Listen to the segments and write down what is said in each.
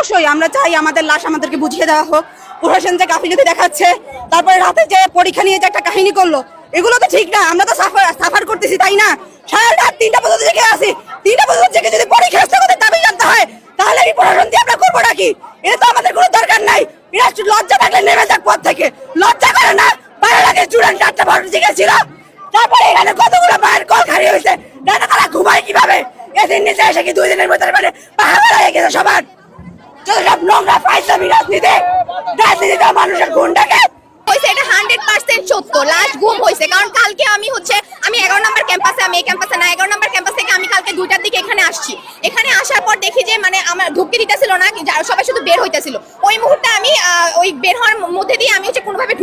অবশ্যই আমরা চাই আমাদের লাশ আমাদেরকে বুঝিয়ে দেওয়া হোক। প্রশাসন যে গাফিলতি দেখাচ্ছে, তারপরে রাতে যে পরীক্ষা নিয়ে যে একটা কাহিনী করল, এগুলো তো ঠিক না। আমরা তো সাফার সাফার করতেছি, তাই না? সারা রাত তিনটা পর্যন্ত জেগে আছি। তিনটা পর্যন্ত জেগে যদি পরীক্ষা আমাদের দাবি জানতে হয়, তাহলে এই প্রশাসন দিয়ে আমরা করব নাকি? এটা তো আমাদের কোনো দরকার নাই। এরা একটু লজ্জা থাকলে নেমে যাক পথ থেকে। লজ্জা করে না? বাইরে লাগে স্টুডেন্ট চারটা বারো জেগেছিল। তারপরে এখানে কতগুলো মায়ের কল খালি হয়েছে? দাদা তারা ঘুমায় কীভাবে? এদিন নিচে এসে কি দুই দিনের ভিতরে মানে পাহাড় হয়ে গেছে সবার? মানে সবাই শুধু বের হইতেছিল। ওই মুহূর্তে আমি ওই বের হওয়ার মধ্যে দিয়ে আমি হচ্ছে কোনোভাবে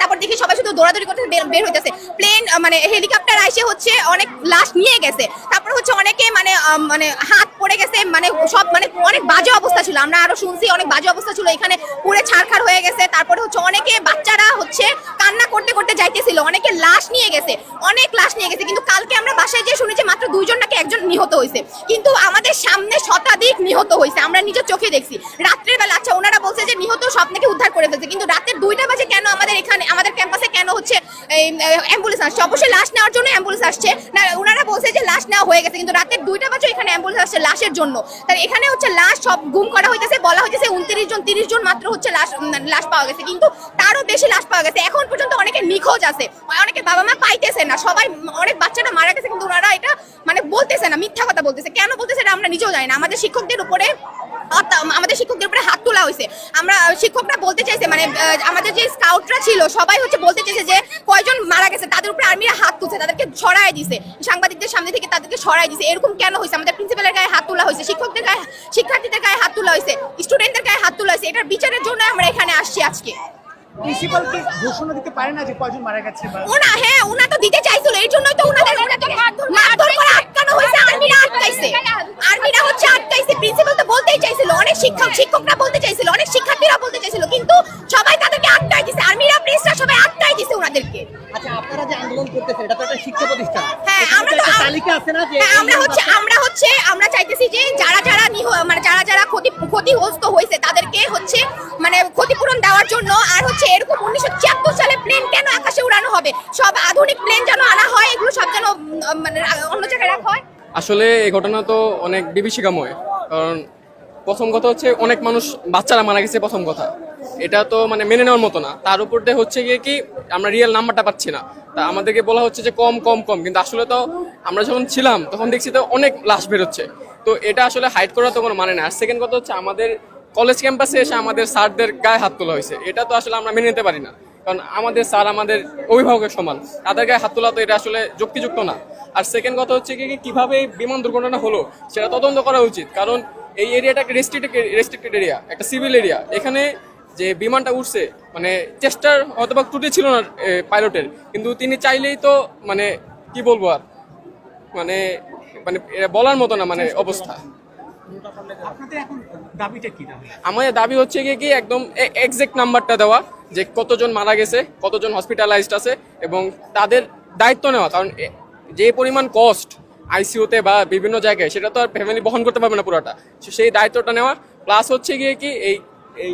তারপর দেখি সবাই শুধু দৌড়াদৌড়ি করতে বের হইতেছে। প্লেন মানে হেলিকপ্টার আইসে হচ্ছে অনেক লাশ নিয়ে গেছে। তারপর হচ্ছে অনেকে মানে মানে হাত পড়ে গেছে মানে সব মানে অনেক বাজে অবস্থা ছিল। আমরা আরও শুনছি, অনেক বাজে অবস্থা ছিল। এখানে পুরে ছাড়খাড় হয়ে গেছে। তারপরে হচ্ছে অনেকে বাচ্চারা হচ্ছে কান্না করতে করতে যাইতেছিল। অনেকে লাশ নিয়ে গেছে, অনেক লাশ নিয়ে গেছে। কিন্তু কালকে আমরা বাসায় যে শুনেছি মাত্র দুইজন নাকি একজন নিহত হয়েছে। কিন্তু আমাদের সামনে শতাধিক নিহত হয়েছে। আমরা নিজের চোখে দেখছি। রাত্রের বেলা আচ্ছা ওনারা বলছে যে নিহত সব নাকি উদ্ধার করে ফেলছে। কিন্তু রাতের দুইটা বাজে কেন আমাদের এখানে, আমাদের ক্যাম্পাসে কেন হচ্ছে অ্যাম্বুলেন্স আসছে? অবশ্যই লাশ নেওয়ার জন্য অ্যাম্বুলেন্স আসছে। না ওনারা বলছে যে লাশ নেওয়া হয়ে গেছে, কিন্তু রাতের দুইটা বাজে এখানে অ্যাম্বুলেন্স আসছে লাশের জন্য। তার এখানে হচ্ছে লাশ সব গুম করা হইতেছে, বলা হইতেছে উনত্রিশ জন, তিরিশ জন মাত্র হচ্ছে লাশ লাশ পাওয়া গেছে, কিন্তু তারও বেশি লাশ পাওয়া গেছে। এখন পর্যন্ত অনেকে নিখোঁজ আছে অনেকে বাবা মা পাইতেছে না, সবাই অনেক বাচ্চারা মারা গেছে, কিন্তু ওনারা এটা মানে বলতেছে না, মিথ্যা কথা বলতেছে। কেন বলতেছে এটা আমরা নিজেও জানি না। আমাদের শিক্ষকদের উপরে আমাদের শিক্ষকদের উপরে হাত তোলা হয়েছে আমরা শিক্ষকরা বলতে চাইছে মানে আমাদের যে স্কাউটরা ছিল, সবাই হচ্ছে বলতে চাইছে যে কয়জন মারা গেছে তাদের উপরে আর্মিরা হাত তুলছে তাদেরকে ছড়াই দিছে। সাংবাদিকদের সামনে থেকে তাদেরকে ছড়াই দিছে। এরকম কেন হয়েছে? আমাদের প্রিন্সিপালের গায়ে হাত তোলা হয়েছে শিক্ষকদের গায়ে শিক্ষার্থীদের গায়ে হাত তোলা হয়েছে স্টুডেন্টদের গায়ে হাত তোলা হয়েছে এটার বিচারের জন্য আমরা এখানে আসছি আজকে। প্রিন্সিপাল ঘোষণা দিতে পারে না যে কয়জন মারা গেছে বা ওনা হ্যাঁ ওনা তো দিতে চাইছিল এই জন্যই তো ওনাদের মারধর করে আটকানো হয়েছে আর্মিরা আটকাইছে। আর্মিরা হচ্ছে আটকাইছে প্রিন্সিপাল বলতেই চাইছিল অনেক শিক্ষক শিক্ষকরা বলতে চাইছিল অনেক শিক্ষার্থীরা বলতে চাইছিল কিন্তু সবাই তাদেরকে আটকায় দিছে আর্মিরা প্রেসরা সবাই আটকায় দিছে ওনাদেরকে। আচ্ছা আপনারা যে আন্দোলন করতেছেন এটা তো একটা শিক্ষা প্রতিষ্ঠান। হ্যাঁ আমরা তো তালিকা আছে না যে হ্যাঁ আমরা হচ্ছে আমরা হচ্ছে আমরা চাইতেছি যে যারা যারা নিহ- মানে যারা যারা ক্ষতি ক্ষতিগ্রস্ত হয়েছে তাদেরকে হচ্ছে মানে ক্ষতিপূরণ দেওয়ার জন্য আর হচ্ছে এরকম উনিশশো ছিয়াত্তর সালে প্লেন কেন আকাশে উড়ানো হবে? সব আধুনিক প্লেন যেন আনা হয় এগুলো সব যেন মানে অন্য জায়গায় রাখা হয়? আসলে এই ঘটনা তো অনেক বিভীষিকাময় কারণ প্রথম কথা হচ্ছে অনেক মানুষ, বাচ্চারা মারা গেছে প্রথম কথা। এটা তো মানে মেনে নেওয়ার মতো না। তার উপর দিয়ে হচ্ছে গিয়ে কি, আমরা রিয়েল নাম্বারটা পাচ্ছি না। তা আমাদেরকে বলা হচ্ছে যে কম কম কম। কিন্তু আসলে তো আমরা যখন ছিলাম, তখন দেখছি তো অনেক লাশ বেরোচ্ছে। তো এটা আসলে হাইড করার তো কোনো মানে না। আর সেকেন্ড কথা হচ্ছে আমাদের কলেজ ক্যাম্পাসে এসে আমাদের স্যারদের গায়ে হাত তোলা হয়েছে। এটা তো আসলে আমরা মেনে নিতে পারি না। কারণ আমাদের স্যার আমাদের অভিভাবকের সমান। তাদের গায়ে হাত তোলা তো এটা আসলে যুক্তিযুক্ত না। আর সেকেন্ড কথা হচ্ছে কি, কীভাবে এই বিমান দুর্ঘটনা হলো, সেটা তদন্ত করা উচিত। কারণ এই এরিয়াটা একটা রেস্ট্রিক্টেড রেস্ট্রিক্টেড এরিয়া একটা সিভিল এরিয়া এখানে যে বিমানটা উঠছে মানে চেষ্টার হয়তো বা ত্রুটি ছিল না পাইলটের কিন্তু তিনি চাইলেই তো মানে কি বলব আর? মানে মানে বলার মতো না মানে অবস্থা। আমাদের দাবি হচ্ছে গিয়ে কি একদম এক্সাক্ট নাম্বারটা দেওয়া যে কতজন মারা গেছে কতজন হসপিটালাইজড আছে এবং তাদের দায়িত্ব নেওয়া। কারণ যে পরিমাণ কস্ট আইসিইউতে বা বিভিন্ন জায়গায়, সেটা তো আর ফ্যামিলি বহন করতে পারবে না পুরোটা। সেই দায়িত্বটা নেওয়া প্লাস হচ্ছে গিয়ে কি এই এই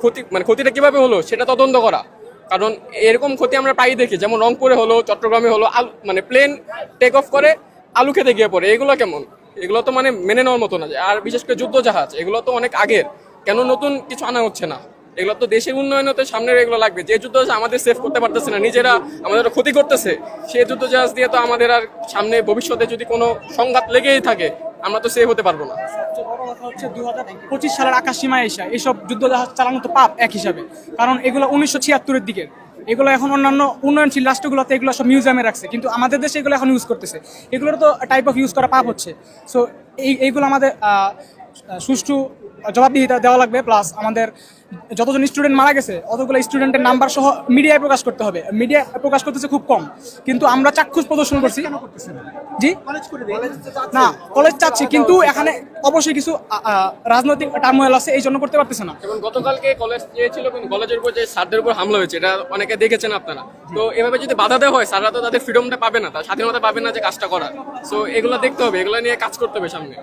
ক্ষতি মানে ক্ষতিটা কীভাবে হলো, সেটা তদন্ত করা। কারণ এরকম ক্ষতি আমরা প্রায়ই দেখি, যেমন রংপুরে হলো, চট্টগ্রামে হলো, আলু মানে প্লেন টেক অফ করে আলু খেতে গিয়ে পড়ে। এগুলো কেমন? এগুলো তো মানে মেনে নেওয়ার মতো না। আর বিশেষ করে যুদ্ধ জাহাজ এগুলো তো অনেক আগের। কেন নতুন কিছু আনা হচ্ছে না? এগুলো তো দেশের উন্নয়ন হতে সামনের এগুলো লাগবে। যে যুদ্ধ আমাদের সেভ করতে পারতেছে না, নিজেরা আমাদের ক্ষতি করতেছে সেই যুদ্ধ জাহাজ দিয়ে তো আমাদের আর সামনে ভবিষ্যতে যদি কোনো সংঘাত লেগেই থাকে, আমরা তো সেভ হতে পারব না। হচ্ছে হাজার পঁচিশ সালের আকাশ সীমায় এসে এইসব যুদ্ধ জাহাজ চালানো তো পাপ এক হিসাবে। কারণ এগুলো উনিশশো ছিয়াত্তরের দিকের। এগুলো এখন অন্যান্য উন্নয়নশীল রাষ্ট্রগুলোতে এগুলো সব মিউজিয়ামে রাখছে, কিন্তু আমাদের দেশে এগুলো এখন ইউজ করতেছে। এগুলোর তো টাইপ অফ ইউজ করা পাপ হচ্ছে। সো এই, এইগুলো আমাদের সুষ্ঠু জবাবদিহিতা দেওয়া লাগবে প্লাস আমাদের যতজন স্টুডেন্ট মারা গেছে অতগুলো স্টুডেন্টের নাম্বার সহ মিডিয়ায় প্রকাশ করতে হবে। মিডিয়া প্রকাশ করতেছে খুব কম কিন্তু আমরা চাক্ষুষ প্রদর্শন করছি। জি? না কলেজ চাচ্ছি কিন্তু এখানে অবশ্যই কিছু রাজনৈতিক টার্মোয়েল আছে এই জন্য করতে পারতেছে না। যেমন গতকালকে কলেজ ছিল কিন্তু কলেজের উপর যে স্যারদের উপর হামলা হয়েছে এটা অনেকে দেখেছেন আপনারা। তো এভাবে যদি বাধা দেওয়া হয় স্যাররা তো তাদের ফ্রিডমটা পাবে না তার স্বাধীনতা পাবে না যে কাজটা করার। সো এগুলো দেখতে হবে এগুলো নিয়ে কাজ করতে হবে সামনে।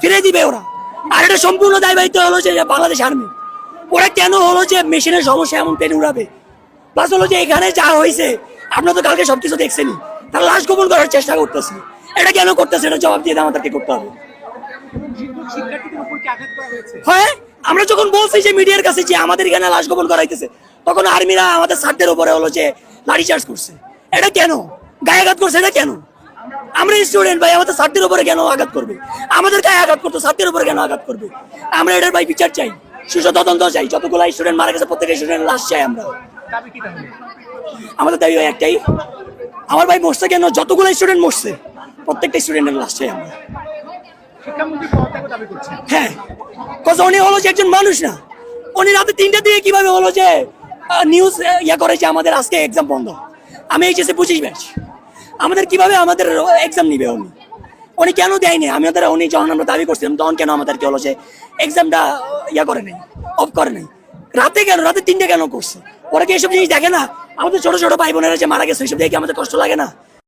ফিরে দিবে ওরা। আর এটা সম্পূর্ণ দায় দায়িত্ব হলো যে বাংলাদেশ আর্মি। ওরা কেন হলো যে মেশিনের সমস্যা এমন পেন উড়াবে? প্লাস হলো যে এখানে যা হয়েছে আপনারা তো কালকে সবকিছু দেখছেনই তারা লাশ গোপন করার চেষ্টা করতেছে। এটা কেন করতেছে? এটা জবাব দিয়ে আমাদেরকে করতে হবে। হ্যাঁ? আমরা যখন বলছি যে মিডিয়ার কাছে যে আমাদের এখানে লাশ গোপন করাইতেছে তখন আর্মিরা আমাদের সারদের উপরে হলো যে লাঠি চার্জ করছে। এটা কেন? গায়ে করছে, এটা কেন? আমরা স্টুডেন্ট ভাই আমাদের সারদের উপরে কেন আঘাত করবে? আমাদের গায়ে আঘাত করতো সারদের উপরে কেন আঘাত করবে? আমরা এটার ভাই বিচার চাই সুস্থ তদন্ত চাই যতগুলো স্টুডেন্ট মারা গেছে প্রত্যেক স্টুডেন্ট লাশ চাই আমরা। আমাদের দাবি হয় একটাই আমার ভাই মরছে কেন? যতগুলো স্টুডেন্ট মরছে প্রত্যেকটা স্টুডেন্টের লাশ চাই আমরা। হ্যাঁ কজ উনি হলো যে একজন মানুষ না। উনি রাতে তিনটা দিয়ে কীভাবে হলো যে নিউজ ইয়া করে যে আমাদের আজকে এক্সাম বন্ধ। আমি এইচএসে পঁচিশ ব্যাচ আমাদের কীভাবে আমাদের এক্সাম নিবে উনি? উনি কেন দেয়নি? আমি ওদের, উনি যখন আমরা দাবি করছিলাম, তখন কেন আমাদেরকে হলো যে এক্সামটা ইয়া করে নাই অফ করে নাই? রাতে কেন, রাতে তিনটে কেন করছে? ওরা কি এসব জিনিস দেখে না? আমাদের ছোট ছোট ভাই বোনেরা যে মারা গেছে এইসব দেখে আমাদের কষ্ট লাগে না?